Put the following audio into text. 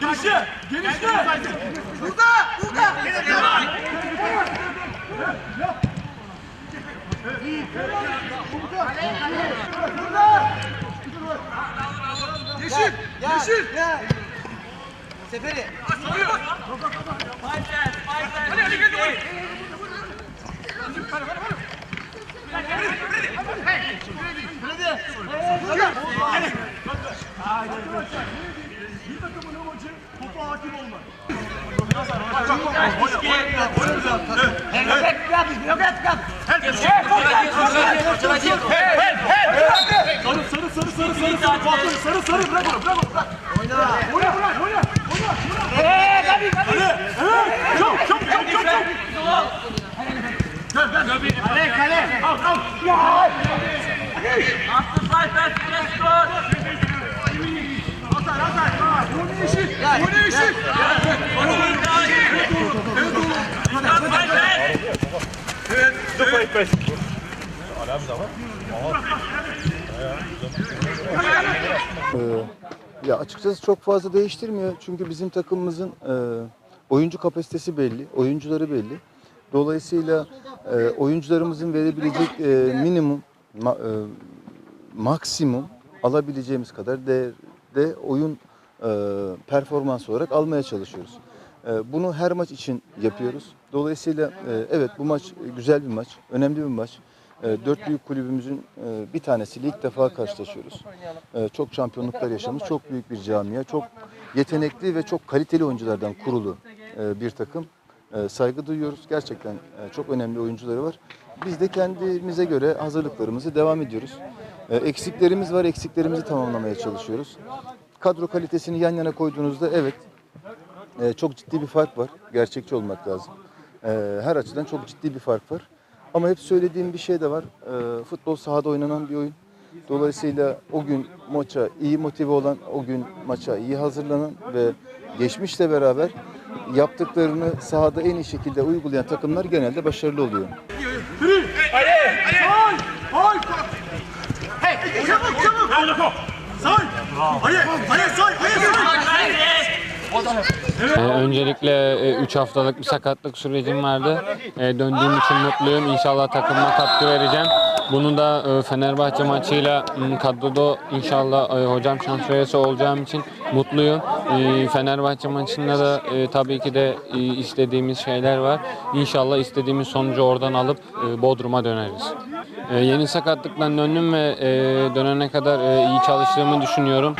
Genişle! Genişle! Burada! Burada! Yeşil! Yeşil! Seferi! Bir Sarı sarı sarı sarı sarı sarı sarı bırak onu bırak onu bırak. Oyna. Oyna bırak oyna. Eee Gabi Gabi. Hadi. Çok çok çok çok çok. Gel gel. Kale kale. Al al. Ya. Atar Ee, ya açıkçası çok fazla değiştirmiyor. Çünkü bizim takımımızın e, oyuncu kapasitesi belli, oyuncuları belli. Dolayısıyla e, oyuncularımızın verebilecek e, minimum, ma- e, maksimum alabileceğimiz kadar değerde oyun e, performans olarak almaya çalışıyoruz. E, bunu her maç için yapıyoruz. Dolayısıyla e, evet bu maç güzel bir maç, önemli bir maç. E, Dört büyük kulübümüzün bir tanesiyle ilk defa karşılaşıyoruz. Çok şampiyonluklar yaşamış, çok büyük bir camia, çok yetenekli ve çok kaliteli oyunculardan kurulu bir takım. Saygı duyuyoruz. Gerçekten çok önemli oyuncuları var. Biz de kendimize göre hazırlıklarımızı devam ediyoruz. Eksiklerimiz var, eksiklerimizi tamamlamaya çalışıyoruz. Kadro kalitesini yan yana koyduğunuzda evet e, çok ciddi bir fark var. Gerçekçi olmak lazım. E, her açıdan çok ciddi bir fark var. Ama hep söylediğim bir şey de var. E, futbol sahada oynanan bir oyun. Dolayısıyla o gün maça iyi motive olan, o gün maça iyi hazırlanan ve geçmişle beraber yaptıklarını sahada en iyi şekilde uygulayan takımlar genelde başarılı oluyor. Çabuk çabuk! Say! Hayır! Hayır say! Hayır say! Ee, öncelikle 3 haftalık bir sakatlık sürecim vardı. Ee, döndüğüm için mutluyum. İnşallah takımıma katkı vereceğim. Bunu da e, Fenerbahçe maçıyla kadroda inşallah e, hocam şansölye olacağım için mutluyum. Fenerbahçe maçında da e, tabii ki de e, istediğimiz şeyler var. İnşallah istediğimiz sonucu oradan alıp e, Bodrum'a döneriz. Yeni sakatlıktan döndüm ve e, dönene kadar e, iyi çalıştığımı düşünüyorum.